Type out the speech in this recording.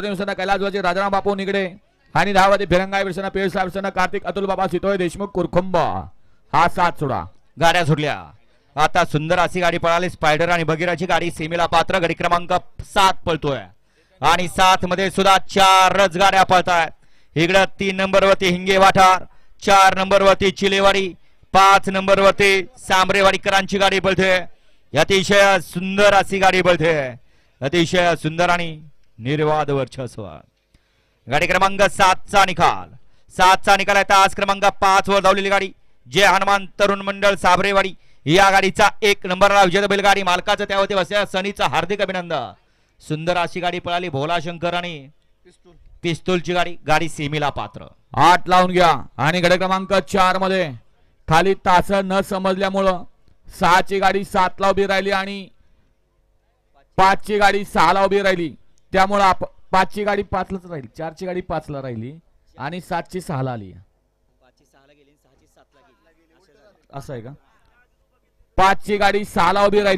दिवसांना कैलासवाची राजाराम बापू निगडे आणि दहावादी फिरंगाय विरसना पेश विरसना कार्तिक अतुल बाबा सितोय देशमुख कुरखुंब. हा सात सोडा. गाड्या सोडल्या आता सुंदर अशी गाडी पळाली. स्पायडर आणि भगीराची गाडी सीमेला पात्र. गाडी क्रमांक सात पळतोय. आणि सात मध्ये सुद्धा चारच गाड्या पळतायत. इकडं तीन नंबर वरती हिंगे वाठार चार नंबर वरती चिलेवाडी पाच नंबर वरती सांबरेवाडीकरांची गाडी पळते. अतिशय सुंदर अशी गाडी पळते. अतिशय सुंदर आणि निर्वाद वर्चस्व. गाडी क्रमांक सातचा निकाल. सातचा निकाल आहे तास क्रमांक पाच वर धावलेली गाडी जय हनुमान तरुण मंडळ साबरेवाडी. या गाडीचा एक नंबरला विजय बैलगाडी मालकाचं त्यावरती बसल्या सनीचं हार्दिक अभिनंदन. सुंदर अशी गाडी पळाली भोला शंकर आणि पिस्तूलची गाडी गाडी सेमीला पात्र. आठ लावून घ्या आणि गड क्रमांक चारमध्ये खाली तास न समजल्यामुळं सहाची गाडी सातला उभी राहिली आणि पाचची गाडी सहाला उभी राहिली. त्यामुळं आप पाचची गाडी पाचलाच राहिली चारची गाडी पाचला राहिली आणि सातची सहाला आली. असं आहे का? पाचची गाडी सहाला उभी राहिली.